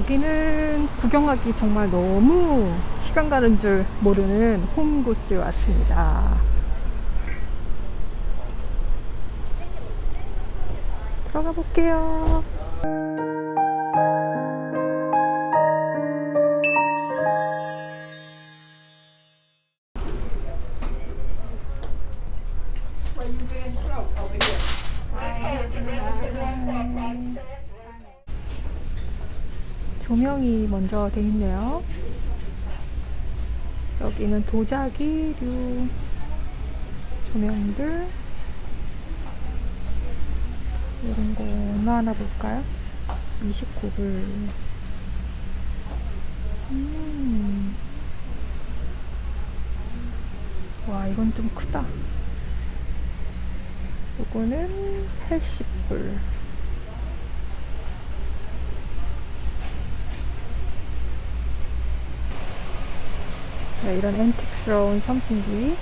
여기는 구경하기 정말 너무 시간 가는 줄 모르는 홈굿즈에 왔습니다. 들어가 볼게요. 조명이 먼저 돼 있네요. 여기는 도자기류 조명들 이런 거 얼마 하나 볼까요? 29불. 음. 와, 이건 좀 크다. 요거는 80불. 네, 이런 앤틱스러운 선풍기.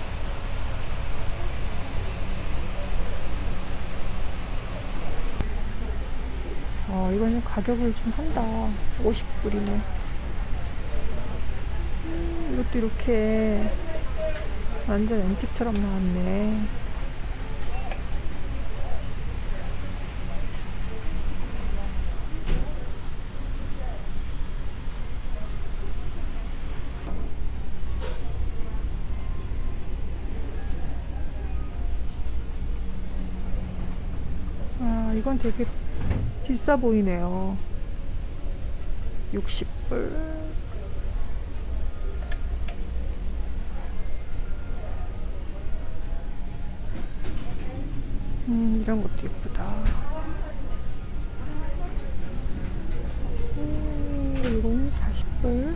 어, 이거는 가격을 좀 한다. 50불이네. 음, 이것도 이렇게 완전 앤틱처럼 나왔네. 아, 이건 되게 비싸 보이네요. 60불. 음, 이런 것도 예쁘다. 음, 이건 40불.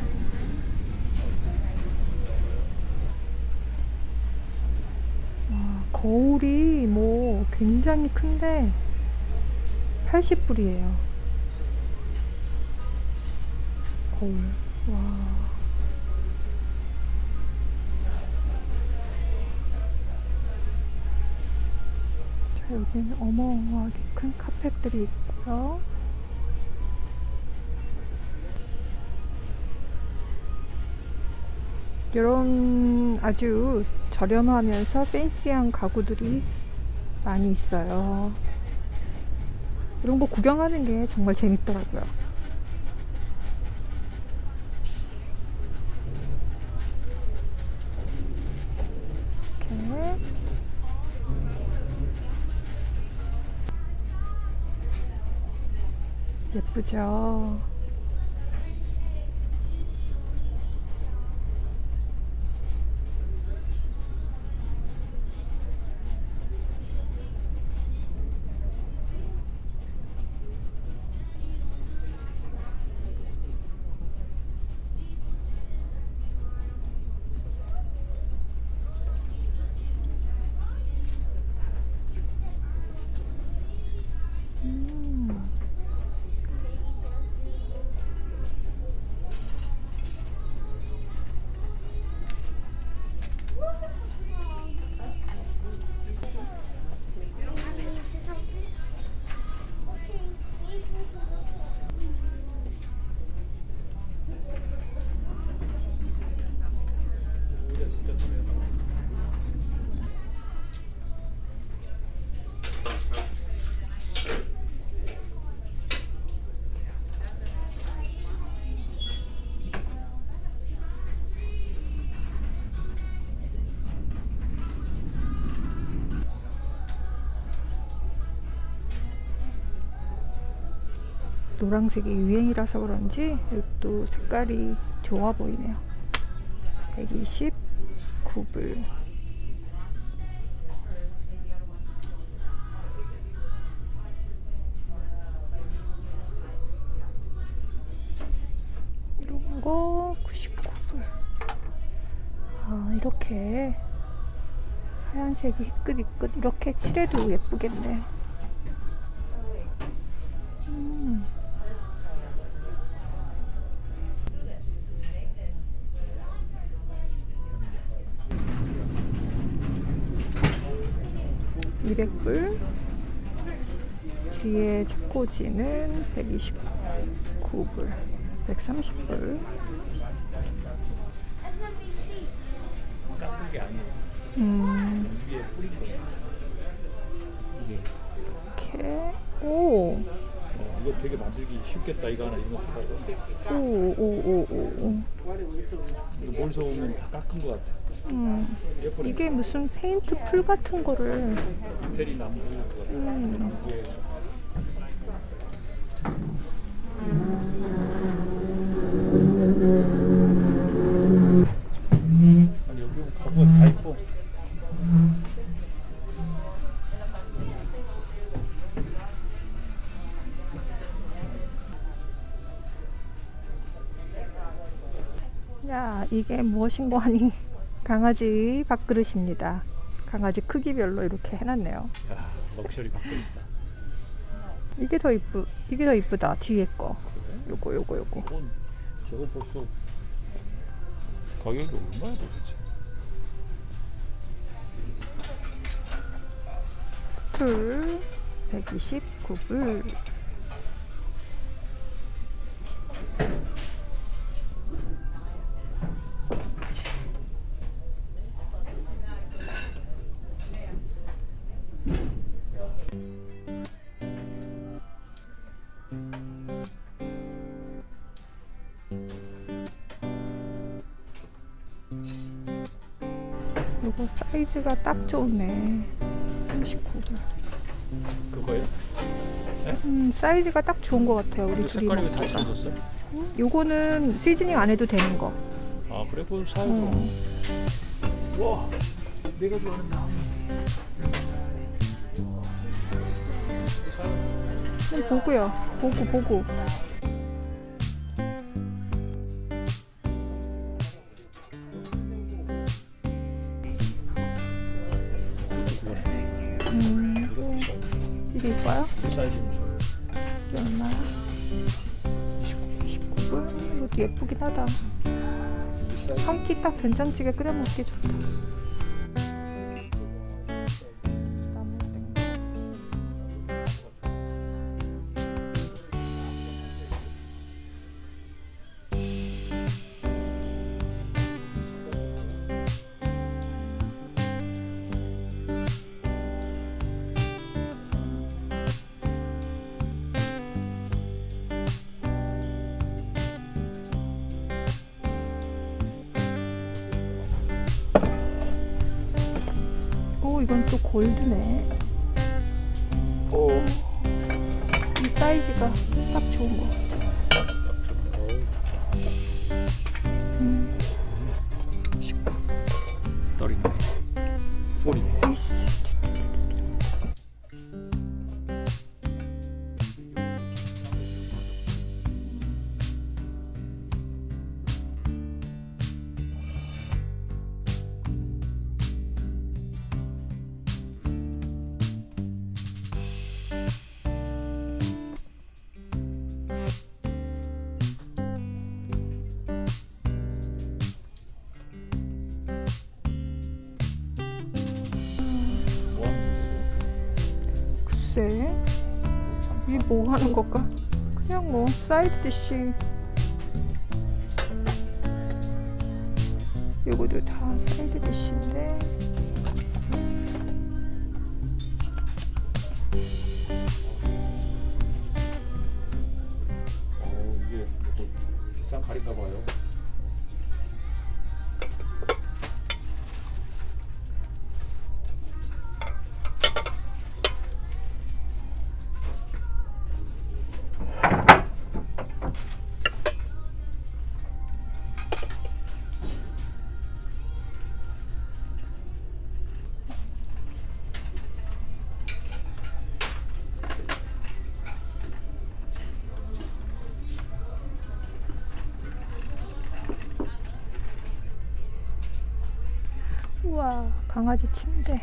와, 거울이 뭐 굉장히 큰데 80불이에요. 거울. 와. 자, 여기는 어마어마하게 큰 카펫들이 있고요. 이런 아주 저렴하면서 팬시한 가구들이 많이 있어요. 이런 거 구경하는 게 정말 재밌더라고요. 예쁘죠? Mm. 노란색이 유행이라서 그런지 또 색깔이 좋아 보이네요. 129불. 이런 거 99불. 아, 이렇게 하얀색이 희끗희끗 이렇게 칠해도 예쁘겠네 (200불) 뒤에 책꽂이는 (129불) 130불. 깎은 게 아니에요. 음, 이렇게. 오, 어, 이거 되게 만들기 쉽겠다 이거 하나 이거 하고 오, 오, 오, 오. 이거 오면 다 깎은 것 같아. 음, 예쁘네. 이게 무슨 페인트 풀 같은 거를. 이태리 나무 같은 음, 이게 무엇인고 하니 강아지 밥그릇입니다. 강아지 크기별로 이렇게 해놨네요. 야 럭셔리 밥그릇이다. 이게 더 이쁘, 이게 더 이쁘다. 뒤에 거. 그래? 요거, 요거, 요거. 이건 저거 벌써 가격이 얼마야 도대체? 스툴 129불. 사이즈가 딱 좋네. 39불. 그거요? 음, 사이즈가 딱 좋은 것 같아요. 우리 근데 둘이 색깔이 다 먹기가. 있어졌어? 요거는 시즈닝 안 해도 되는 거. 아 그래? 그럼 사요. 어. 와, 내가 좋아하는 나무. 좀 보고요. 보고 보고. 이게 얼마야? 29불? 이것도 예쁘긴 하다. 이 사이즈. 한 끼 딱 된장찌개 끓여 먹기 좋다. 이건 또 골드네. 오, 이 사이즈가 딱 좋은 거 글쎄, 이게 뭐 하는 걸까? 그냥 뭐 사이드 디쉬. 요거도 다 사이드 디쉬인데. 우와, 강아지 침대.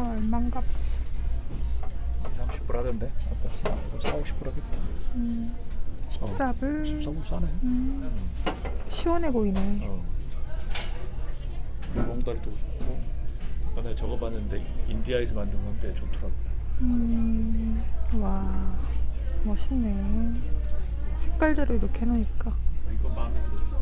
거 얼마인가 봤어. 30불 하던데. 아까 4, 50불 하겠다. 14불. 14불 싸네. 시원해 보이네. 어. 롱다리도 좋고. 전에 저거 봤는데 인디아에서 만든 건데 좋더라고. 음, 와, 멋있네. 색깔대로 이렇게 해놓으니까. 이거 마음에 들었어.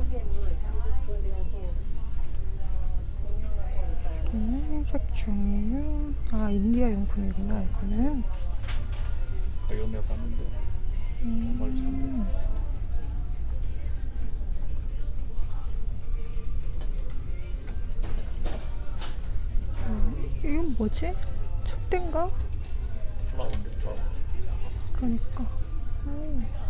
이렇게 색종류. 아, 인디아 용품이구나, 이거는. 아, 이거 내가 봤는데 좋은데. 이건 뭐지? 플라워. 그러니까. 오.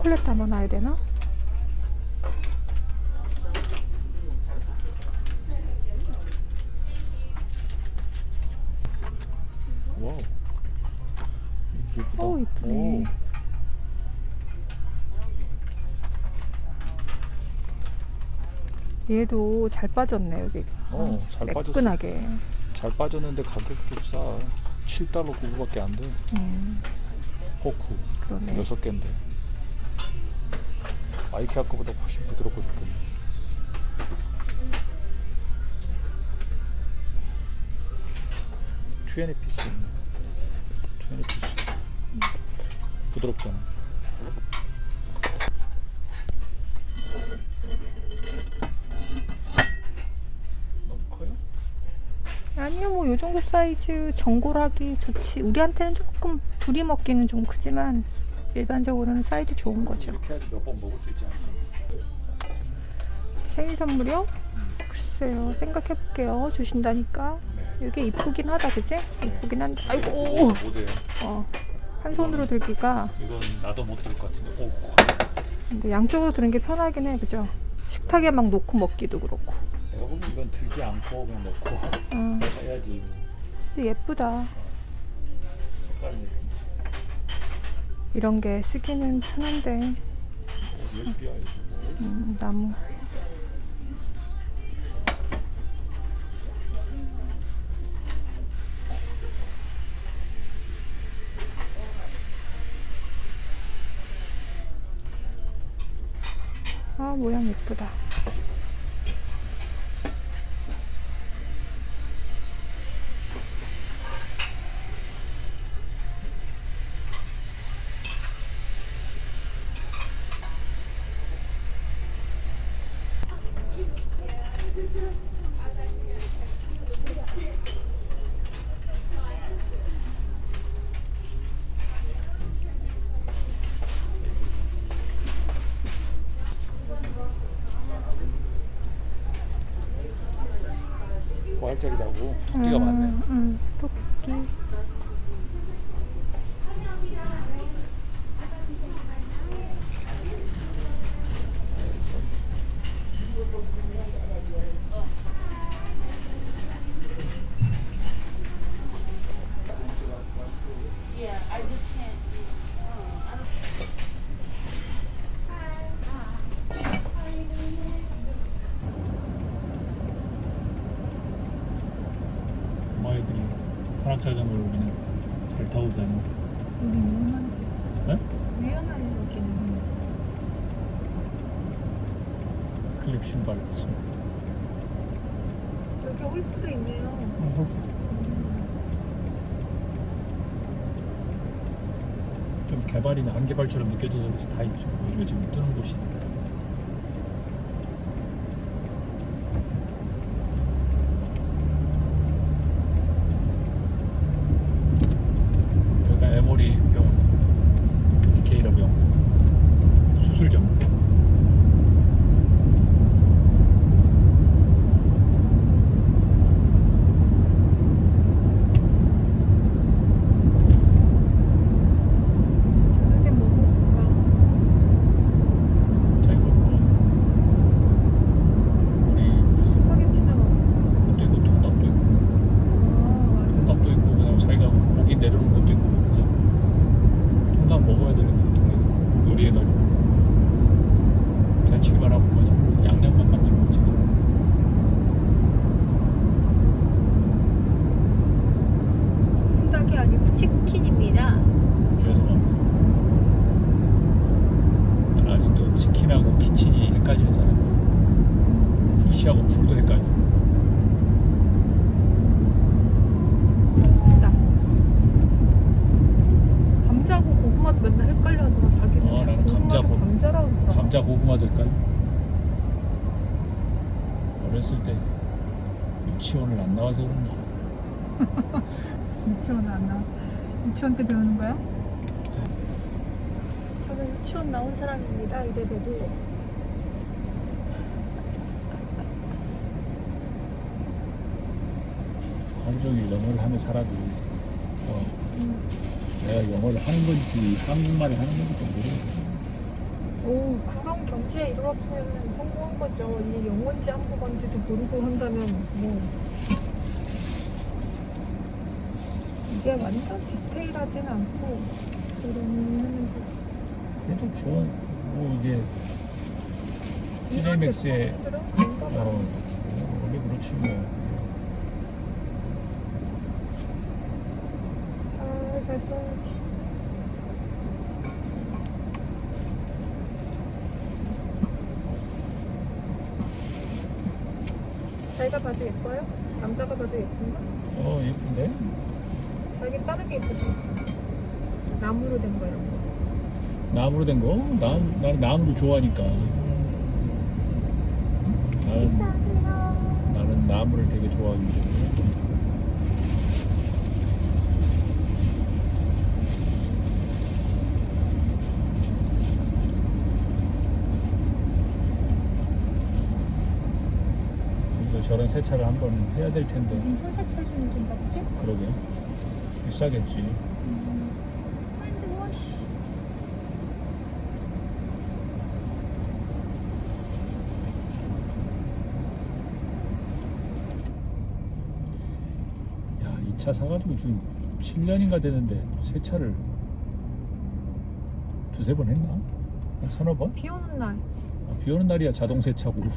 초콜릿 담아 놔야 되나? 와우. 예쁘다. 어 이쁘네. 오. 얘도 잘 빠졌네 여기. 어, 잘 빠졌어. 매끈하게. 잘 빠졌는데 가격도 싸. 7달러 9불밖에 안 돼. 음, 호쿠. 그러네. 여섯 개인데. 아이케아 거보다 훨씬 부드럽고 좋겠네. 트웬티 피스 있네. 트웬티 피스. 부드럽잖아. 아니요, 뭐 요 정도 사이즈 전골하기 좋지. 우리한테는 조금 둘이 먹기는 좀 크지만 일반적으로는 사이즈 좋은 거죠. 생일 선물이요? 글쎄요, 생각해 볼게요. 주신다니까. 네. 이게 이쁘긴 하다, 그지? 이쁘긴 한데. 아이고. 어, 한 손으로 들기가 이건 나도 못 들 것 같은데. 오, 근데 양쪽으로 드는 게 편하긴 해, 그죠? 식탁에 막 놓고 먹기도 그렇고. 내가 보면 이건 들지 않고 그냥 넣고 어, 해야지. 근데 예쁘다. 색깔이 이런 게 쓰기는 편한데. 음, 나무. 아, 모양 예쁘다. 부활절이라고 토끼가 많네. 음, 자전거를 우리는 잘 타고 다니고. 우리 위험한 네? 위험한 여기는 클립 신발 쓰 여기 홀프도 있네요. 좀 개발이나 안 개발처럼 느껴져서 다 있죠 우리가 지금 뜨는 곳이. 여기가 에모리 병원 디케이러 병원 수술점 저녁에 뭐 먹을까? 자기가 뭐 우리 스파게티나 먹을까? 그것도 있고 통닭도 있고 아, 통닭도 있고 그다음 자기가 고기 내려놓은 것도 있고 그래서 통닭 먹어야 되는데 어떻게 요리해가지고 데치기만 하고 뭐지 양념만 만들고 지금 닭이 아니고 치킨입니다. 죄송합니다 난 아직도 치킨하고 키친이 헷갈리는 사람이야 푸시하고 풀도 헷갈려 닭. 감자고 고구마도 맨날 헷갈려 하더라. 자기는 어, 나는 감자, 고구마도 고- 감자라고 그러더라. 감자 고구마도 헷갈려 어렸을 때 유치원을 안 나와서 그런가 유치원 안 나와서 유치원 때 배우는 거야? 유치원 나온 사람입니다. 이래봬도 하루 종일 영어를 하며 살아도 어, 음. 내가 영어를 하는 건지 한국말을 하는 건지 모르겠어. 오 그런 경지에 이르렀으면 성공한 거죠. 이게 영어인지 한국어인지도 모르고 한다면 뭐 이게 완전 디테일하진 않고 그러면 그래 도 좋아. 뭐 이게 TJ 맥스의 어, 원래 그렇지 뭐. 살살 써야지. 자기가 봐도 예뻐요? 남자가 봐도 예쁜가? 어 예쁜데? 자기 다른 게 예쁘지? 나무로 된 거 이런 거. 나무로 된 거? 나무 나는 나무를 좋아하니까. 나는 나는 나무를 되게 좋아하기 때문에. 저런 세차를 한번 해야 될 텐데 해주는 좀 나쁘지? 그러게 비싸겠지. 핸드워시. 야, 이 차 사가지고 지금 7년인가 되는데 세차를 두세 번 했나? 한 서너 번? 비 오는 날. 아, 비 오는 날이야 자동 세차고.